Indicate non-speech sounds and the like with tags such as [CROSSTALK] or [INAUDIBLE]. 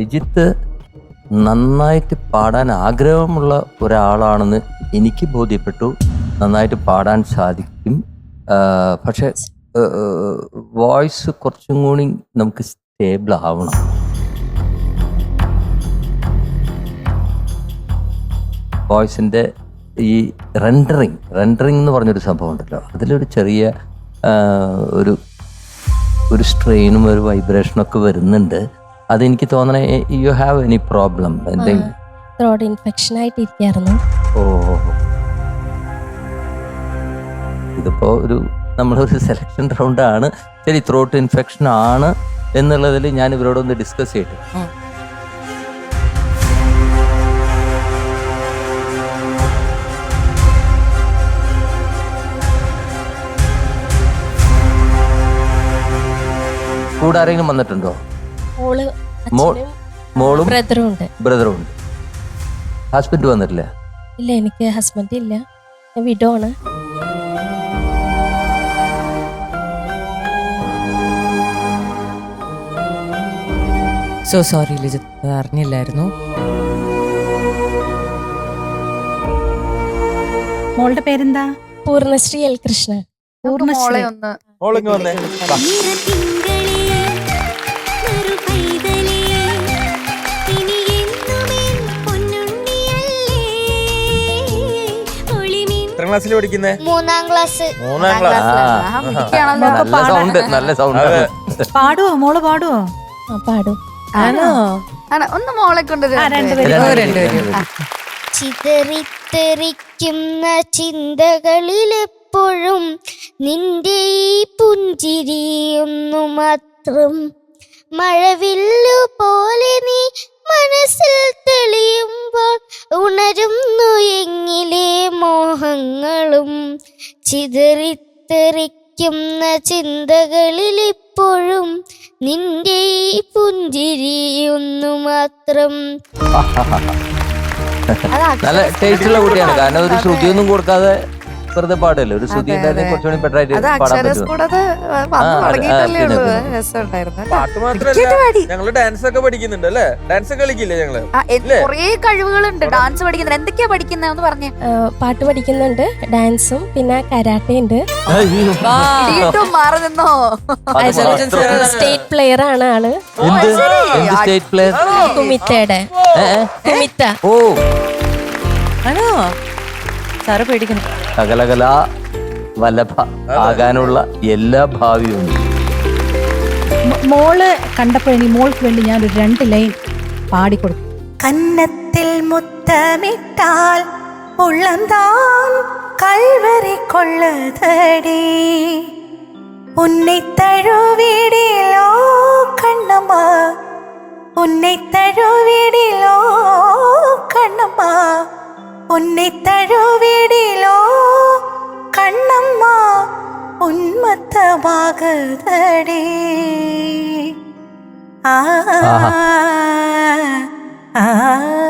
രജിത്ത് നന്നായിട്ട് പാടാൻ ആഗ്രഹമുള്ള ഒരാളാണെന്ന് എനിക്ക് ബോധ്യപ്പെട്ടു. നന്നായിട്ട് പാടാൻ സാധിക്കും. പക്ഷെ വോയിസ് കുറച്ചും കൂടി നമുക്ക് സ്റ്റേബിൾ ആവണം. വോയിസിന്റെ ഈ റെൻഡറിങ് റെൻഡറിങ് എന്ന് പറഞ്ഞൊരു സംഭവം ഉണ്ടല്ലോ. അതിലൊരു ചെറിയ ഒരു ഒരു സ്ട്രെയിനും ഒരു വൈബ്രേഷനും ഒക്കെ വരുന്നുണ്ട്. അതെനിക്ക് തോന്നണേ യു ഹാവ് എനി പ്രോബ്ലം എന്തെങ്കിലും? ത്രോട്ട് ഇൻഫെക്ഷൻ ആയിട്ട് ഇരിക്കായിരുന്നു ഓ ഓ, ഓ. ഇതിപ്പോ ഒരു നമ്മളൊരു സെലക്ഷൻ റൗണ്ട് ആണ്. ശരി ത്രോട്ട് ഇൻഫെക്ഷൻ ആണ് എന്നുള്ളതിൽ ഞാൻ ഇവരോടൊന്ന് ഡിസ്കസ് ചെയ്യട്ടെ. കൂടെ ആരെങ്കിലും വന്നിട്ടുണ്ടോ? മോൾ അച്ഛനും മോളും ബ്രദറും ഉണ്ട് ബ്രദറും ഉണ്ട് ഹസ്ബൻഡ് വന്നിട്ടില്ല? ഇല്ല എനിക്ക് ഹസ്ബൻഡ് ഇല്ല. ഞാൻ വിഡോ ആണ് സോ സോറി ലിജിത്ത് അറിഞ്ഞില്ലായിരുന്നു. മോളുടെ പേരെന്താ? പൂർണശ്രീ എൽ കൃഷ്ണ പൂർണശ്രീ ഒന്ന് മോളിങ് വന്നേ? വാ. ക്ലാസ്സിൽ പഠിക്കുന്നത് മൂന്നാം ക്ലാസ്. മൂന്നാം ക്ലാസ്. ആ, മിടുക്കിയാണല്ലോ. നല്ല സൗണ്ട് നല്ല സൗണ്ട് അതെ. പാടുവോ? മോൾ പാടുവോ? പാടും. ആണോ? ആണ്, ഒന്ന് മോളെ കൊണ്ട് ആ, രണ്ടുപേരും. ഓ, രണ്ടുപേരും. ചിതറിത്തെറിക്കുന്ന ചിന്തകളിലെപ്പോഴും നിന്റെ ഈ പുഞ്ചിരിയൊന്നു മാത്രം മഴവില്ലു പോലെ നീ മോഹങ്ങളും ചിതറിത്തെറിക്കുന്ന ചിന്തകളിലിപ്പോഴും നിന്റെ ഈ പുഞ്ചിരിയൊന്നു മാത്രം [LAUGHS] നല്ല ടേസ്റ്റ് ഉള്ള കുട്ടിയാണ്. കാരണം ഒരു ശ്രുതിയൊന്നും കൊടുക്കാതെ വെറുതെ പാടല്ലോ? ഒരു ശ്രുതി ഉണ്ടായിരുന്നെങ്കിൽ കുറച്ചുകൂടി ബെറ്റർ ആയിട്ട് പാടാൻ പറ്റും. ഞങ്ങൾ ഡാൻസ് ഒക്കെ പഠിക്കുന്നുണ്ട് അല്ലേ? ഡാൻസ് കളിക്കില്ലേ ഞങ്ങൾ? ആ, കുറേ കഴിവുകളുണ്ട്. ഡാൻസ് പഠിക്കുന്നത്. എന്തൊക്കെയാ പഠിക്കുന്നതെന്ന് പറഞ്ഞേ. പാട്ട് പഠിക്കുന്നുണ്ട്. ഡാൻസും പിന്നെ കരാട്ടെ ഉണ്ട് അയ്യോ. വാ. ഇടിയിട്ടും മാറി നിന്നോ. സ്റ്റേറ്റ് പ്ലെയർ ആണ് ആൾ. എന്ത്? ശരി. State player? കുമിത്തയുടെ. കുമിത്ത. ഓ. ആണോ? സാറ് പേടിക്കുന്നു. അകലകല വല്ലഭ ആകാനുള്ള എല്ലാ ഭാവിയും മോൾ കണ്ടപ്പോഴി മോൾക്ക് വേണ്ടി ഞാൻ ഒരു രണ്ട് ലൈൻ പാടിക്കൊടുക്കും കന്നത്തിൽ മുത്തമിട്ടാൽ ഉള്ളം താൻ കൽവറി കൊള്ളതടി. ഉന്നിത്തഴുവിടിലോ കണ്ണമ്മ ഉന്നിത്തഴുവിടിലോ ഉന്മത്തമാകതടി ആ ആ ആഹാഹാഹാ.